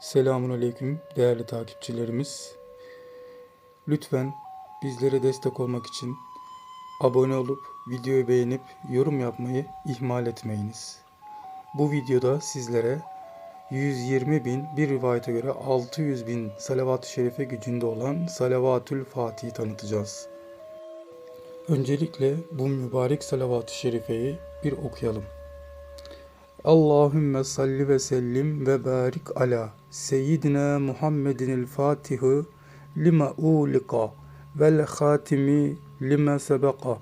Selamun Aleyküm değerli takipçilerimiz. Lütfen bizlere destek olmak için abone olup videoyu beğenip yorum yapmayı ihmal etmeyiniz. Bu videoda sizlere 120 bin bir rivayete göre 600 bin salavat-ı şerife gücünde olan Salavatül Fatih'i tanıtacağız. Öncelikle bu mübarek salavat-ı şerifeyi bir okuyalım. Allahümme salli ve sellim ve barik ala seyyidina Muhammedin el Fatihi lima ulika vel hatimi lima sebeka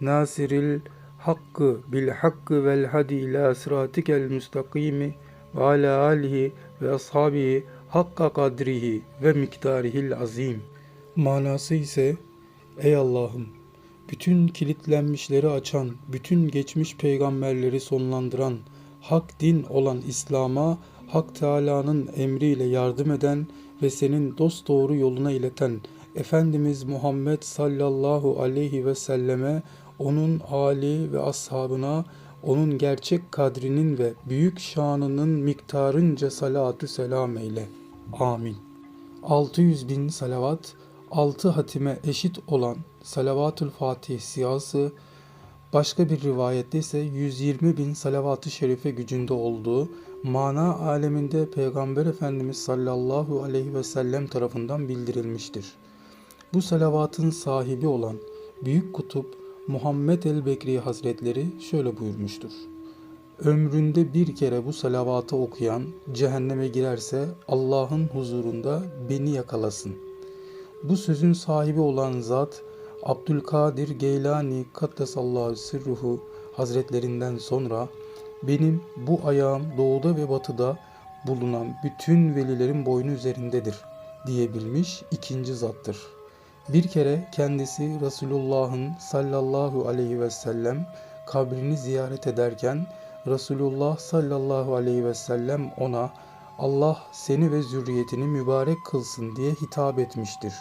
nasiril hakkı bil hakkı vel hadi ila siratikel müstakimi ve ala alihi ve ashabihi hakka kadrihi ve miktarihil azim. Manası ise Ey Allah'ım bütün kilitlenmişleri açan, bütün geçmiş peygamberleri sonlandıran, hak din olan İslam'a Hak Teala'nın emriyle yardım eden ve senin dost doğru yoluna ileten Efendimiz Muhammed sallallahu aleyhi ve selleme, onun âli ve ashabına, onun gerçek kadrinin ve büyük şanının miktarınca salatü selam eyle. Amin. 600 bin salavat, 6 hatime eşit olan Salavatül Fatih siyası, başka bir rivayette ise 120 bin salavat-ı şerife gücünde olduğu, mana aleminde Peygamber Efendimiz sallallahu aleyhi ve sellem tarafından bildirilmiştir. Bu salavatın sahibi olan Büyük Kutup Muhammed el-Bekri Hazretleri şöyle buyurmuştur. Ömründe bir kere bu salavatı okuyan cehenneme girerse Allah'ın huzurunda beni yakalasın. Bu sözün sahibi olan zat Abdülkadir Geylani Kaddesallahu Sirruhu Hazretlerinden sonra benim bu ayağım doğuda ve batıda bulunan bütün velilerin boynu üzerindedir diyebilmiş ikinci zattır. Bir kere kendisi Resulullah'ın sallallahu aleyhi ve sellem kabrini ziyaret ederken Resulullah sallallahu aleyhi ve sellem ona Allah seni ve zürriyetini mübarek kılsın diye hitap etmiştir.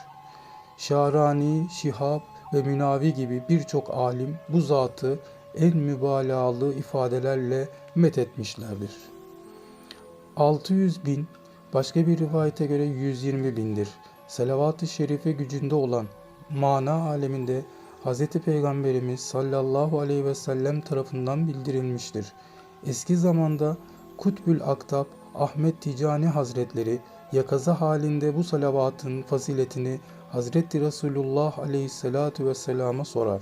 Şarani, Şihab ve Münavi gibi birçok alim bu zatı en mübalağalı ifadelerle methetmişlerdir. 600 bin, başka bir rivayete göre 120 bindir. Selavat-ı şerife gücünde olan mana aleminde Hz. Peygamberimiz sallallahu aleyhi ve sellem tarafından bildirilmiştir. Eski zamanda Kutbül Aktab Ahmet Ticani Hazretleri yakaza halinde bu salavatın faziletini Hazreti Resulullah aleyhissalatu vesselama sorar.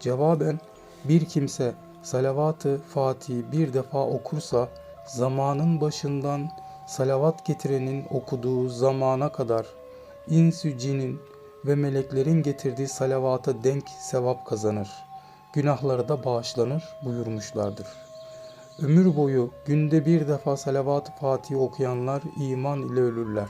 Cevaben bir kimse salavatı Fatih'i bir defa okursa zamanın başından salavat getirenin okuduğu zamana kadar insü cinin ve meleklerin getirdiği salavata denk sevap kazanır. Günahları da bağışlanır buyurmuşlardır. Ömür boyu günde bir defa salavat-ı Fatih okuyanlar iman ile ölürler.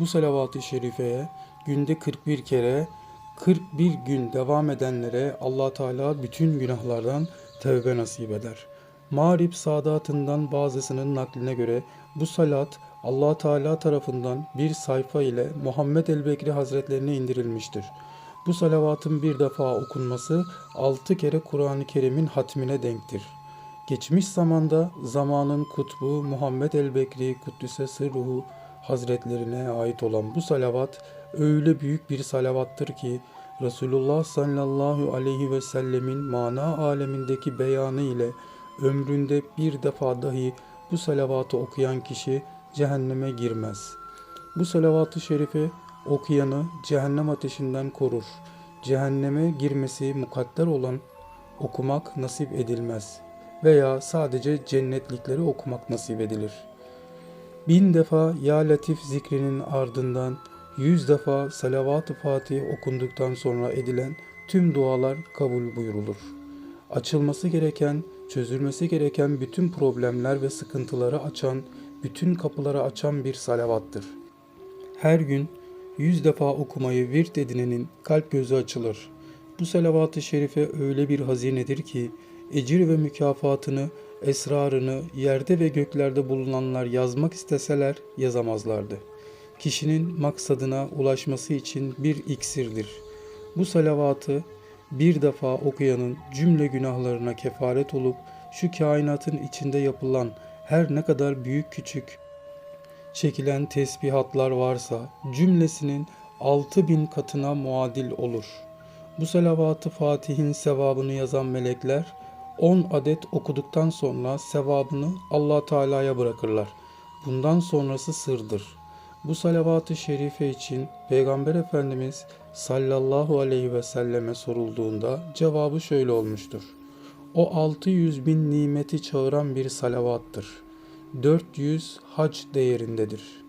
Bu salavat-ı şerifeye günde 41 kere 41 gün devam edenlere allah Teala bütün günahlardan tevbe nasip eder. Mağrib sadatından bazısının nakline göre bu salat allah Teala tarafından bir sayfa ile Muhammed el-Bekri Hazretlerine indirilmiştir. Bu salavatın bir defa okunması altı kere Kur'an-ı Kerim'in hatmine denktir. Geçmiş zamanda zamanın kutbu Muhammed el-Bekri Kuddüse Sırruhu Hazretlerine ait olan bu salavat öyle büyük bir salavattır ki Resulullah sallallahu aleyhi ve sellemin mana alemindeki beyanı ile ömründe bir defa dahi bu salavatı okuyan kişi cehenneme girmez. Bu salavatı şerife okuyanı cehennem ateşinden korur. Cehenneme girmesi mukadder olan okumak nasip edilmez veya sadece cennetlikleri okumak nasip edilir. Bin defa Ya Latif zikrinin ardından yüz defa salavat-ı Fatih okunduktan sonra edilen tüm dualar kabul buyurulur. Açılması gereken, çözülmesi gereken bütün problemler ve sıkıntıları açan, bütün kapıları açan bir salavattır. Her gün yüz defa okumayı virt edinenin kalp gözü açılır. Bu salavat-ı şerife öyle bir hazinedir ki, ecir ve mükafatını, esrarını yerde ve göklerde bulunanlar yazmak isteseler yazamazlardı. Kişinin maksadına ulaşması için bir iksirdir. Bu salavatı bir defa okuyanın cümle günahlarına kefaret olup şu kainatın içinde yapılan her ne kadar büyük küçük çekilen tesbihatlar varsa cümlesinin 6000 katına muadil olur. Bu salavat-ı Fatih'in sevabını yazan melekler 10 adet okuduktan sonra sevabını Allah Teala'ya bırakırlar. Bundan sonrası sırdır. Bu salavat-ı şerife için Peygamber Efendimiz sallallahu aleyhi ve selleme sorulduğunda cevabı şöyle olmuştur. O 600 bin nimeti çağıran bir salavattır. 400 hac değerindedir.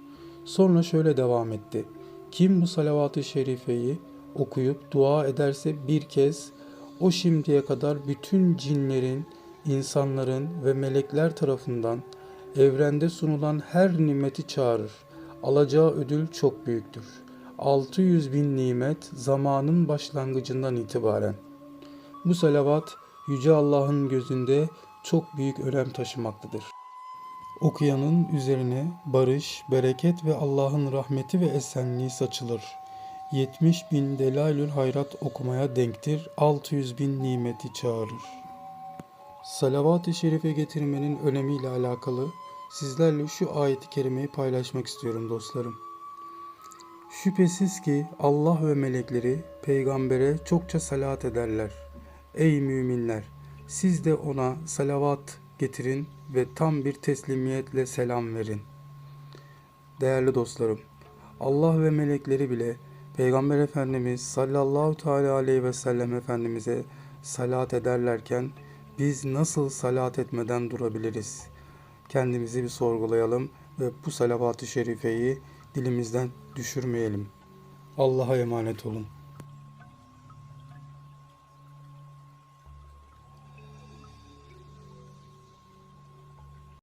Sonra şöyle devam etti. Kim bu salavat-ı şerifeyi okuyup dua ederse bir kez o şimdiye kadar bütün cinlerin, insanların ve melekler tarafından evrende sunulan her nimeti çağırır. Alacağı ödül çok büyüktür. 600 bin nimet zamanın başlangıcından itibaren. Bu salavat Yüce Allah'ın gözünde çok büyük önem taşımaktadır. Okuyanın üzerine barış, bereket ve Allah'ın rahmeti ve esenliği saçılır. 70 bin delailül hayrat okumaya denktir, 600 bin nimeti çağırır. Salavat-ı şerife getirmenin önemiyle alakalı sizlerle şu ayet-i kerimeyi paylaşmak istiyorum dostlarım. Şüphesiz ki Allah ve melekleri peygambere çokça salat ederler. Ey müminler! Siz de ona salavat getirin ve tam bir teslimiyetle selam verin. Değerli dostlarım, Allah ve melekleri bile Peygamber Efendimiz sallallahu teala aleyhi ve sellem Efendimiz'e salat ederlerken biz nasıl salat etmeden durabiliriz? Kendimizi bir sorgulayalım ve bu salavat-ı şerifeyi dilimizden düşürmeyelim. Allah'a emanet olun.